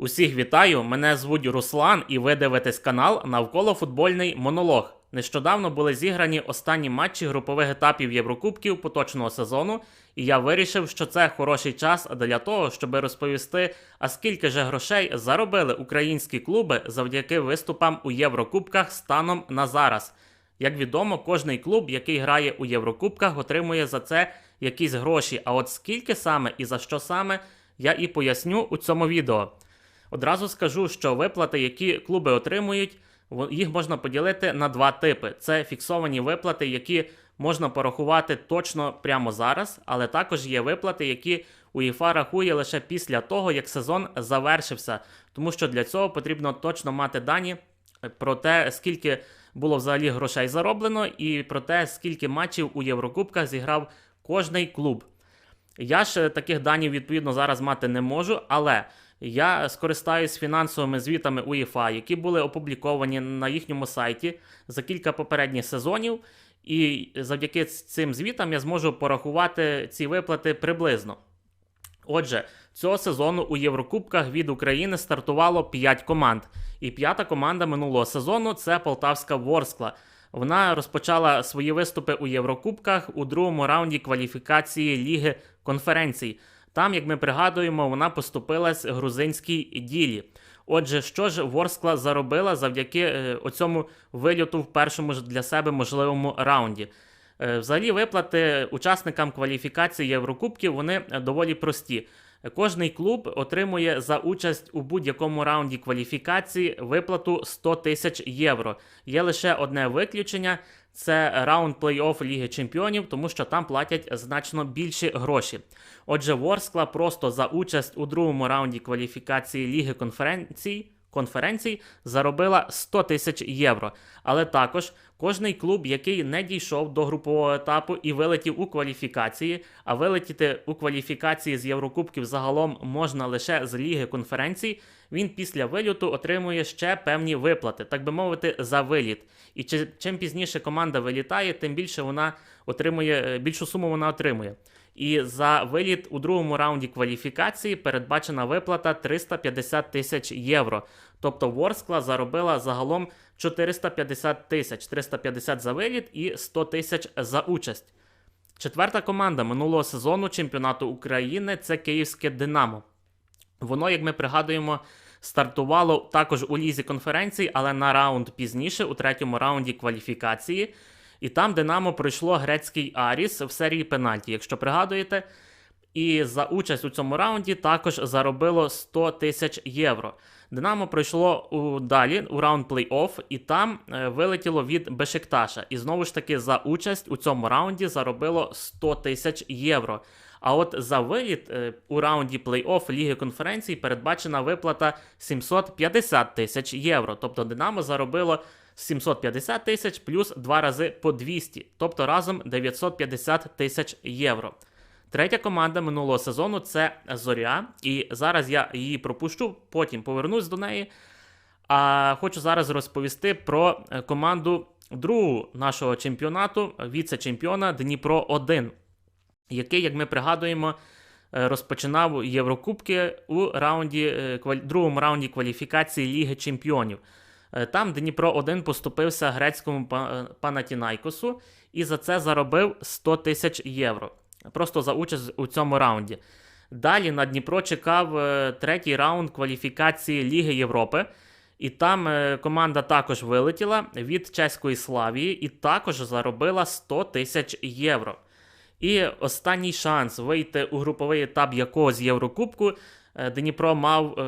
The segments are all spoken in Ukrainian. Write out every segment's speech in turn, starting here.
Усіх вітаю! Мене звуть Руслан, і ви дивитесь канал Навколо футбольний монолог. Нещодавно були зіграні останні матчі групових етапів Єврокубків поточного сезону, і я вирішив, що це хороший час для того, щоб розповісти, а скільки же грошей заробили українські клуби завдяки виступам у Єврокубках станом на зараз. Як відомо, кожний клуб, який грає у Єврокубках, отримує за це якісь гроші. А от скільки саме і за що саме, я і поясню у цьому відео. Одразу скажу, що виплати, які клуби отримують, їх можна поділити на два типи: це фіксовані виплати, які можна порахувати точно прямо зараз, але також є виплати, які УЄФА рахує лише після того, як сезон завершився. Тому що для цього потрібно точно мати дані про те, скільки було взагалі грошей зароблено, і про те, скільки матчів у Єврокубках зіграв кожний клуб. Я ж е, таких данів відповідно зараз мати не можу, але я скористаюсь фінансовими звітами УЄФА, які були опубліковані на їхньому сайті за кілька попередніх сезонів. І завдяки цим звітам я зможу порахувати ці виплати приблизно. Отже, цього сезону у Єврокубках від України стартувало 5 команд. І п'ята команда минулого сезону це Полтавська Ворскла. Вона розпочала свої виступи у Єврокубках у другому раунді кваліфікації Ліги конференцій. Там, як ми пригадуємо, вона поступилась грузинській ділі. Отже, що ж Ворскла заробила завдяки е, оцьому вильоту в першому ж для себе можливому раунді. Е, Взагалі, виплати учасникам кваліфікації Єврокубків вони е, доволі прості. Кожний клуб отримує за участь у будь-якому раунді кваліфікації виплату 100 тисяч євро. Є лише одне виключення: це раунд плей-офф Ліги Чемпіонів, тому що там платять значно більші гроші. Отже, Ворскла просто за участь у другому раунді кваліфікації Ліги конференцій. Конференцій заробила 100 тисяч євро. Але також кожний клуб, який не дійшов до групового етапу і вилетів у кваліфікації, а вилетіти у кваліфікації з Єврокубків загалом можна лише з Ліги конференцій, він після виліту отримує ще певні виплати, так би мовити, за виліт. І чи- чим пізніше команда вилітає, тим більше вона отримує е, більшу суму вона отримує. І за виліт у другому раунді кваліфікації передбачена виплата 350 тисяч євро. Тобто Ворскла заробила загалом 450 тисяч, 350 за виліт і 100 тисяч за участь. Четверта команда минулого сезону чемпіонату України це Київське Динамо. Воно, як ми пригадуємо, стартувало також у лізі конференцій, але на раунд пізніше, у третьому раунді кваліфікації. І там Динамо пройшло грецький Аріс в серії пенальті, якщо пригадуєте. І за участь у цьому раунді також заробило 100 тисяч євро. Динамо пройшло у далі у раунд плей-офф, і там е, вилетіло від Бешикташа. І знову ж таки за участь у цьому раунді заробило 100 тисяч євро. А от за виліт е, у раунді плей-офф Ліги конференцій передбачена виплата 750 тисяч євро. Тобто Динамо заробило 750 тисяч плюс два рази по 200, тобто разом 950 тисяч євро. Третя команда минулого сезону це Зоря, і зараз я її пропущу, потім повернусь до неї. А хочу зараз розповісти про е, команду другого нашого чемпіонату, віце-чемпіона Дніпро 1 який, як ми пригадуємо, е, розпочинав Єврокубки у раунді, е, другому раунді кваліфікації Ліги Чемпіонів. Е, Там Дніпро 1 поступився грецькому е, Панатінайкосу і за це заробив 100 тисяч євро. Просто за участь у цьому раунді. Далі на Дніпро чекав е, третій раунд кваліфікації Ліги Європи. І там команда також вилетіла від чеської Славії і також заробила 100 тисяч євро. І останній шанс вийти у груповий етап якогось Єврокубку Дніпро мав,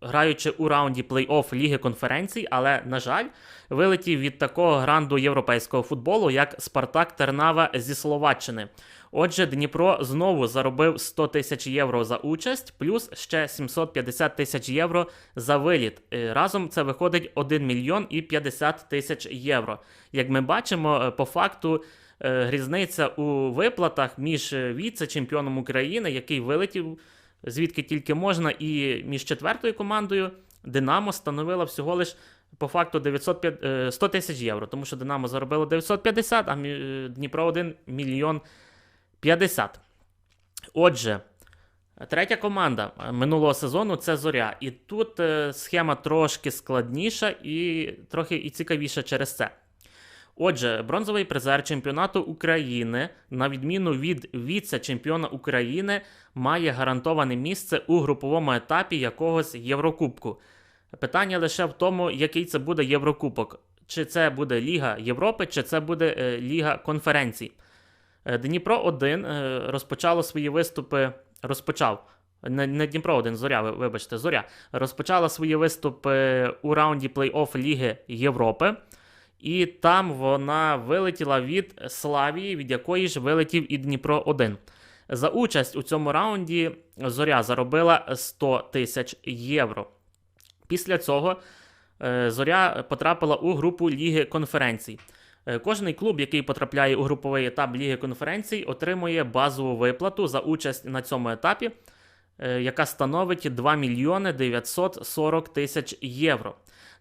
граючи у раунді плей-офф Ліги конференцій, але, на жаль, вилетів від такого гранду європейського футболу, як Спартак Тернава зі Словаччини. Отже, Дніпро знову заробив 100 тисяч євро за участь, плюс ще 750 тисяч євро за виліт. Е, Разом це виходить 1 мільйон і 50 тисяч євро. Як ми бачимо, е, по факту е, різниця у виплатах між віце-чемпіоном України, який вилетів звідки тільки можна, і між четвертою командою Динамо становила всього лиш по факту 905, е, 100 тисяч євро, тому що Динамо заробило 950, а е, Дніпро 1 мільйон 50. Отже, Третя команда е, минулого сезону це Зоря. І тут е, схема трошки складніша і трохи і цікавіша через це. Отже, бронзовий призер чемпіонату України, на відміну від віце-чемпіона України, має гарантоване місце у груповому етапі якогось Єврокубку. Питання лише в тому, який це буде Єврокубок. Чи це буде Ліга Європи, чи це буде е, Ліга конференцій. Е, Дніпро 1 е, розпочало свої виступи. Розпочав. Не, Дніпро 1, Зоря, вибачте, Зоря. Розпочала свої виступи у раунді плей-офф Ліги Європи. І там вона вилетіла від Славії, від якої ж вилетів і Дніпро 1. За участь у цьому раунді Зоря заробила 100 тисяч євро. Після цього е, Зоря потрапила у групу Ліги конференцій. Е, Кожний клуб, який потрапляє у груповий етап Ліги конференцій, отримує базову виплату за участь на цьому етапі, е, яка становить 2 мільйони 940 тисяч євро.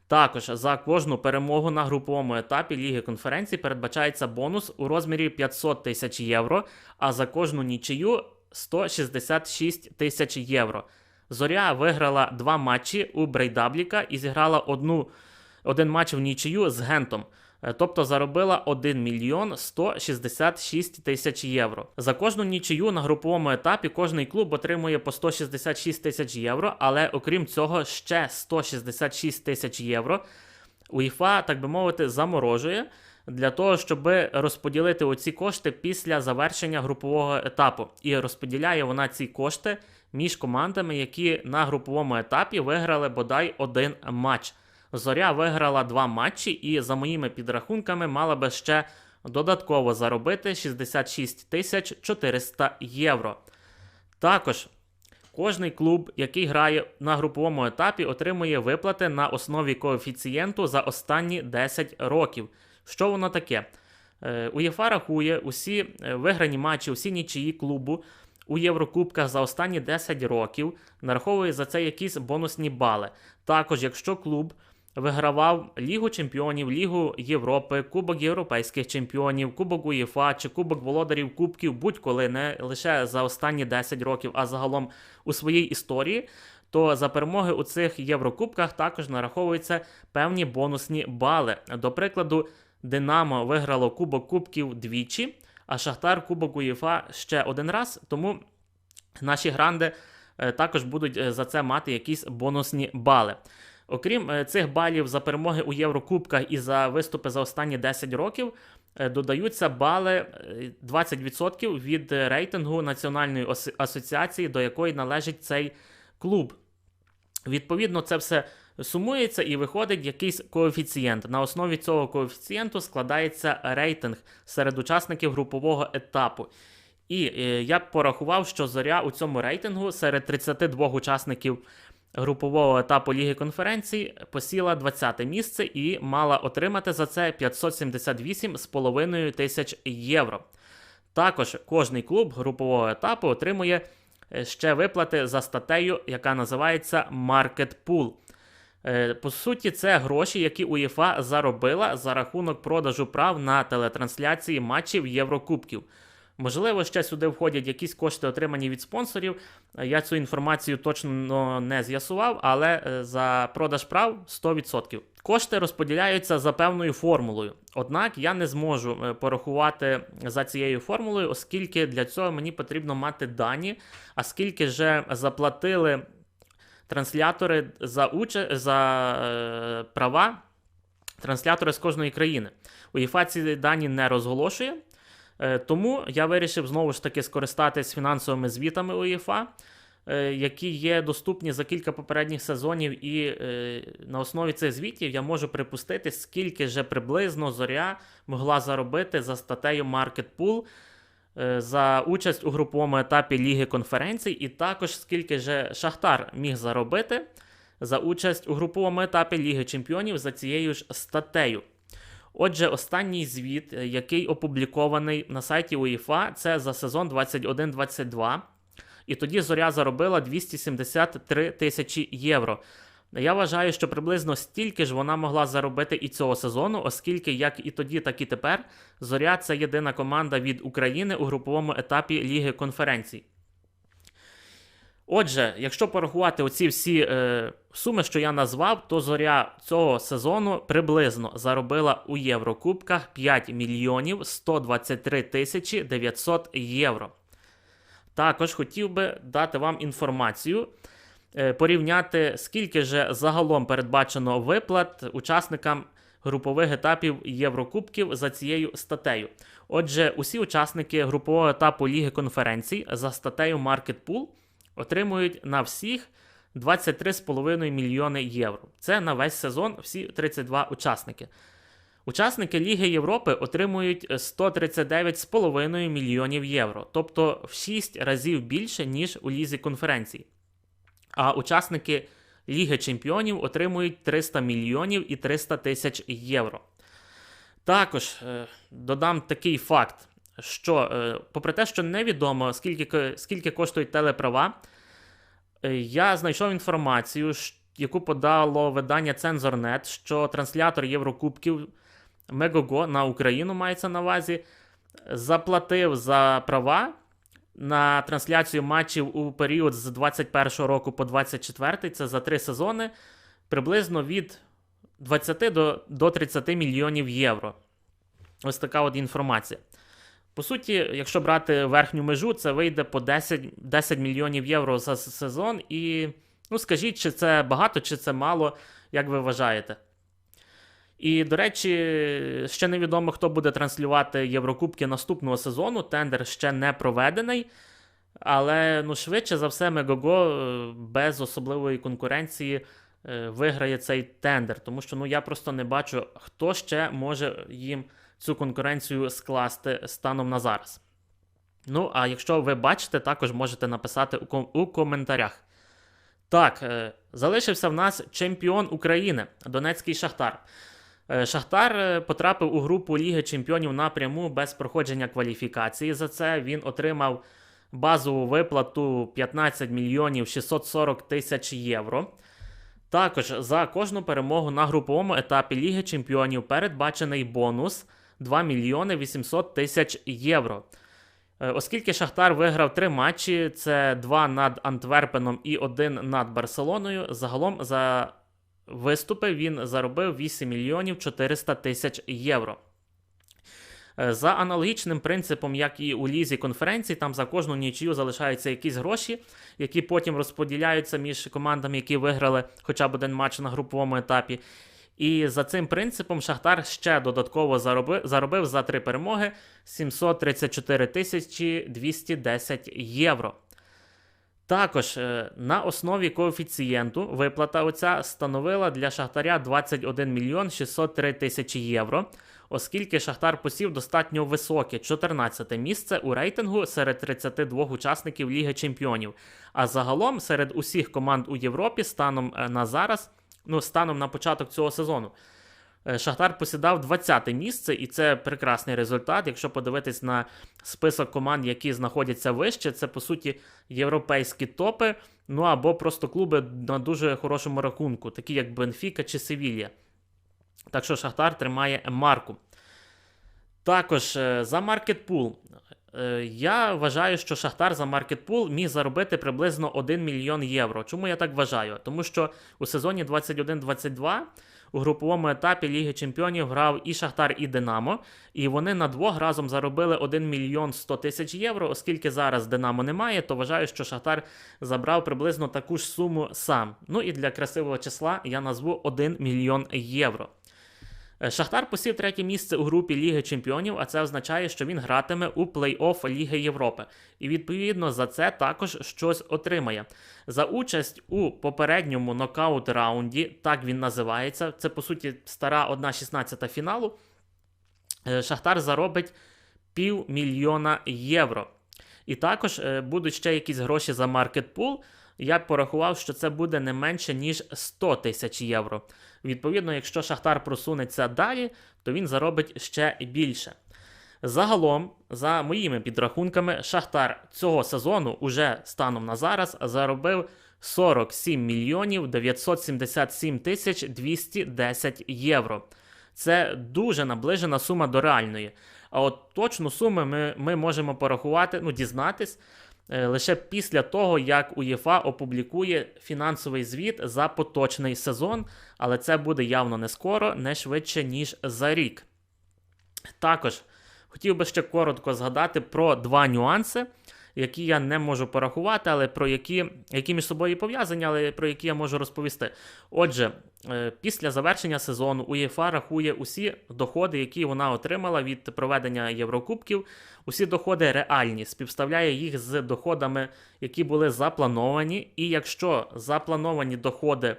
Також за кожну перемогу на груповому етапі Ліги конференцій передбачається бонус у розмірі 500 тисяч євро, а за кожну нічию 166 тисяч євро. Зоря виграла два матчі у Брейдабліка і зіграла одну, один матч в нічию з Гентом. Е, Тобто заробила 1 мільйон 166 тисяч євро. За кожну нічию на груповому етапі кожний клуб отримує по 166 тисяч євро, але окрім цього ще 166 тисяч євро УЄФА, так би мовити, заморожує для того, щоб розподілити оці кошти після завершення групового етапу. І розподіляє вона ці кошти між командами, які на груповому етапі виграли бодай один матч. Зоря виграла два матчі і, за моїми підрахунками, мала би ще додатково заробити 66 тисяч 400 євро. Також кожний клуб, який грає на груповому етапі, отримує виплати на основі коефіцієнту за останні 10 років. Що воно таке? Е, УЄФА рахує усі е, виграні матчі, усі нічиї клубу у Єврокубках за останні 10 років, нараховує за це якісь бонусні бали. Також, якщо клуб вигравав Лігу Чемпіонів, Лігу Європи, Кубок Європейських чемпіонів, Кубок УЄФА чи Кубок володарів Кубків, будь-коли не лише за останні 10 років, а загалом у своїй історії, то за перемоги у цих Єврокубках також нараховуються певні бонусні бали. До прикладу, Динамо виграло Кубок Кубків двічі, а Шахтар Кубок УЄФА ще один раз. Тому наші гранди е, також будуть е, за це мати якісь бонусні бали. Окрім е, цих балів за перемоги у Єврокубках і за виступи за останні 10 років, е, додаються бали е, 20% від е, рейтингу Національної асоціації, до якої належить цей клуб. Відповідно, це все сумується і виходить якийсь коефіцієнт. На основі цього коефіцієнту складається рейтинг серед учасників групового етапу. І я порахував, що зоря у цьому рейтингу серед 32 учасників групового етапу Ліги конференцій посіла 20 місце і мала отримати за це 578,5 тисяч євро. Також кожний клуб групового етапу отримує е, ще виплати за статтею, яка називається Market Pool. Е, По суті, це гроші, які УЄФА заробила за рахунок продажу прав на телетрансляції матчів Єврокубків. Можливо, ще сюди входять якісь кошти, отримані від спонсорів. Е, Я цю інформацію точно не з'ясував, але е, за продаж прав 100%. Кошти розподіляються за певною формулою. Однак я не зможу е, порахувати за цією формулою, оскільки для цього мені потрібно мати дані, а скільки вже заплатили транслятори за уча... за права транслятори з кожної країни. УЄФА ці дані не розголошує. Е, Тому я вирішив знову ж таки скористатись фінансовими звітами УЄФА, е, які є доступні за кілька попередніх сезонів, і е, на основі цих звітів я можу припустити, скільки же приблизно зоря могла заробити за статтею Market Pool за участь у груповому етапі Ліги конференцій, і також скільки же Шахтар міг заробити за участь у груповому етапі Ліги Чемпіонів за цією ж статтею. Отже, останній звіт, е, який опублікований на сайті УЄФА, це за сезон 21-22. І тоді зоря заробила 273 тисячі євро. Я вважаю, що приблизно стільки ж вона могла заробити і цього сезону, оскільки як і тоді, так і тепер зоря це єдина команда від України у груповому етапі Ліги конференцій. Отже, якщо порахувати оці всі е, суми, що я назвав, то зоря цього сезону приблизно заробила у Єврокубках 5 мільйонів 123 тисячі 900 євро. Також хотів би дати вам інформацію, е, порівняти, скільки же загалом передбачено виплат учасникам групових етапів Єврокубків за цією статтею. Отже, усі учасники групового етапу Ліги конференцій за статтею Market Pool отримують на всіх 23,5 мільйони євро. Це на весь сезон всі 32 учасники. Учасники Ліги Європи отримують 139,5 мільйонів євро, тобто в 6 разів більше, ніж у Лізі конференцій. А учасники Ліги Чемпіонів отримують 300 мільйонів і 300 тисяч євро. Також е, додам такий факт, що, е, попри те, що невідомо, скільки, скільки коштують телеправа, е, я знайшов інформацію, яку подало видання Цензорнет, що транслятор Єврокубків Мегого на Україну мається на увазі, заплатив за права на трансляцію матчів у період з 21 року по 24, це за три сезони, приблизно від 20 до, до 30 мільйонів євро. Ось така от інформація. По суті, якщо брати верхню межу, це вийде по 10, 10 мільйонів євро за сезон. І ну, скажіть, чи це багато, чи це мало, як ви вважаєте. І, до речі, ще невідомо, хто буде транслювати Єврокубки наступного сезону. Тендер ще не проведений. Але ну, швидше за все, Мегого е, без особливої конкуренції е, виграє цей тендер. Тому що ну, я просто не бачу, хто ще може їм цю конкуренцію скласти станом на зараз. Ну, а якщо ви бачите, також можете написати у, ком- у коментарях. Так, е, залишився в нас чемпіон України Донецький Шахтар. Е, Шахтар е, потрапив у групу Ліги Чемпіонів напряму без проходження кваліфікації. За це він отримав базову виплату 15 мільйонів 640 тисяч євро. Також за кожну перемогу на груповому етапі Ліги Чемпіонів передбачений бонус 2 мільйони 800 тисяч євро. Е, Оскільки Шахтар виграв три матчі, це два над Антверпеном і один над Барселоною. Загалом за виступи він заробив 8 мільйонів 400 тисяч євро. Е, За аналогічним принципом, як і у лізі конференцій, там за кожну нічию залишаються якісь гроші, які потім розподіляються між командами, які виграли хоча б один матч на груповому етапі. І за цим принципом Шахтар ще додатково заробив, заробив за три перемоги 734 тисячі 210 євро. Також е, на основі коефіцієнту виплата оця становила для Шахтаря 21 мільйон 603 тисячі євро, оскільки Шахтар посів достатньо високе 14 місце у рейтингу серед 32 учасників Ліги Чемпіонів. А загалом серед усіх команд у Європі станом е, на зараз, ну станом на початок цього сезону. е, Шахтар посідав 20 місце, і це прекрасний результат. Якщо подивитись на список команд, які знаходяться вище, це по суті європейські топи, ну або просто клуби на дуже хорошому рахунку, такі як Бенфіка чи Севілья. Так що Шахтар тримає марку. Також е, за маркетпул. Е, Я вважаю, що Шахтар за маркетпул міг заробити приблизно 1 мільйон євро. Чому я так вважаю? Тому що у сезоні 21-22 у груповому етапі Ліги Чемпіонів грав і Шахтар, і Динамо, і вони на двох разом заробили 1 мільйон 100 тисяч євро. Оскільки зараз Динамо немає, то вважаю, що Шахтар забрав приблизно таку ж суму сам. Ну і для красивого числа я назву 1 мільйон євро. Е, Шахтар посів третє місце у групі Ліги Чемпіонів, а це означає, що він гратиме у плей-офф Ліги Європи. І відповідно за це також щось отримає. За участь у попередньому нокаут раунді, так він називається. Це по суті стара 1-16 фіналу. е, Шахтар заробить півмільйона євро. І також е, будуть ще якісь гроші за маркетпул. Я порахував, що це буде не менше, ніж 100 тисяч євро. Відповідно, якщо Шахтар просунеться далі, то він заробить ще більше. Загалом, за моїми підрахунками, Шахтар цього сезону уже станом на зараз заробив 47 мільйонів 977 тисяч 210 євро. Це дуже наближена сума до реальної. А от точну суму ми, ми можемо порахувати, ну, дізнатись лише після того, як УЄФА опублікує фінансовий звіт за поточний сезон, але це буде явно не скоро, не швидше, ніж за рік. Також хотів би ще коротко згадати про два нюанси, які я не можу порахувати, але про які, які між собою пов'язані, але про які я можу розповісти. Отже, е, після завершення сезону УЄФА рахує усі доходи, які вона отримала від проведення Єврокубків. Усі доходи реальні, співставляє їх з доходами, які були заплановані. І якщо заплановані доходи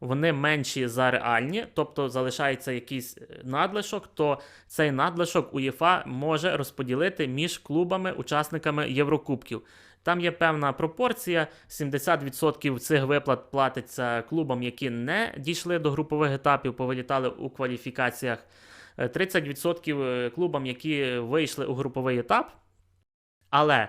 вони менші за реальні, тобто залишається якийсь е, надлишок, то цей надлишок УЄФА може розподілити між клубами-учасниками Єврокубків. Там є певна пропорція: 70% цих виплат платиться клубам, які не дійшли до групових етапів, повилітали у кваліфікаціях. Е, 30% клубам, які вийшли у груповий етап. Але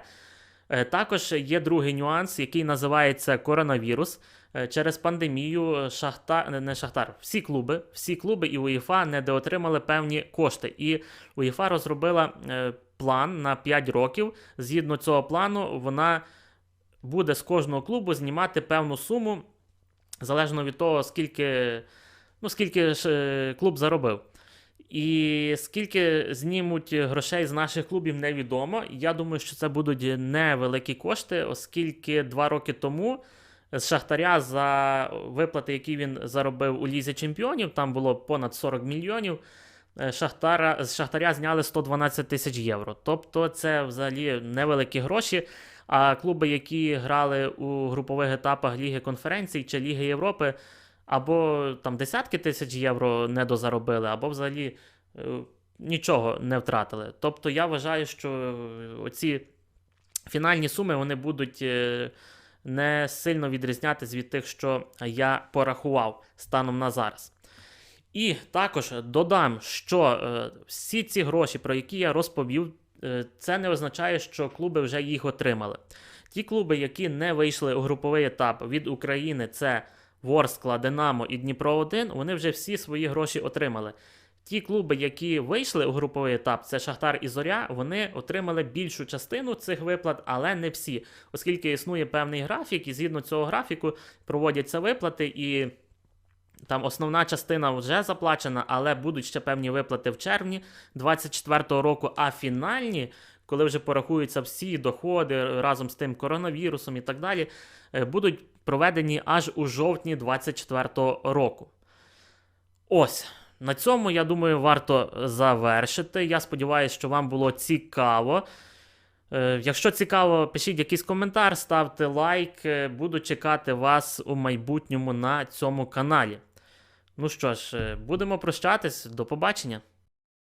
е, також є другий нюанс, який називається коронавірус. Е, Через пандемію Шахтар, не Шахтар, всі клуби, всі клуби і УЄФА недоотримали певні кошти. І УЄФА розробила е, план на 5 років. Згідно цього плану, вона буде з кожного клубу знімати певну суму, залежно від того, скільки, ну, скільки ж е, клуб заробив. І скільки знімуть грошей з наших клубів, невідомо. Я думаю, що це будуть невеликі кошти, оскільки два роки тому з Шахтаря за виплати, які він заробив у Лізі Чемпіонів, там було понад 40 мільйонів. е, Шахтара, з Шахтаря зняли 112 тисяч євро. Тобто це взагалі невеликі гроші. А клуби, які грали у групових етапах Ліги конференцій чи Ліги Європи, або там десятки тисяч євро не дозаробили, або взагалі е, нічого не втратили. Тобто я вважаю, що оці фінальні суми вони будуть е, не сильно відрізнятися від тих, що я порахував станом на зараз. І також додам, що е, всі ці гроші, про які я розповів, е, це не означає, що клуби вже їх отримали. Ті клуби, які не вийшли у груповий етап від України, це Ворскла, Динамо і Дніпро 1, вони вже всі свої гроші отримали. Ті клуби, які вийшли у груповий етап, це Шахтар і Зоря, вони отримали більшу частину цих виплат, але не всі, оскільки існує певний графік, і згідно цього графіку проводяться виплати, і там основна частина вже заплачена, але будуть ще певні виплати в червні 2024 року, а фінальні. Коли вже порахуються всі доходи разом з тим коронавірусом і так далі, е, будуть проведені аж у жовтні 2024 року. Ось. На цьому, я думаю, варто завершити. Я сподіваюся, що вам було цікаво. Е, Якщо цікаво, пишіть якийсь коментар, ставте лайк. Е, Буду чекати вас у майбутньому на цьому каналі. Ну що ж, е, будемо прощатись. До побачення.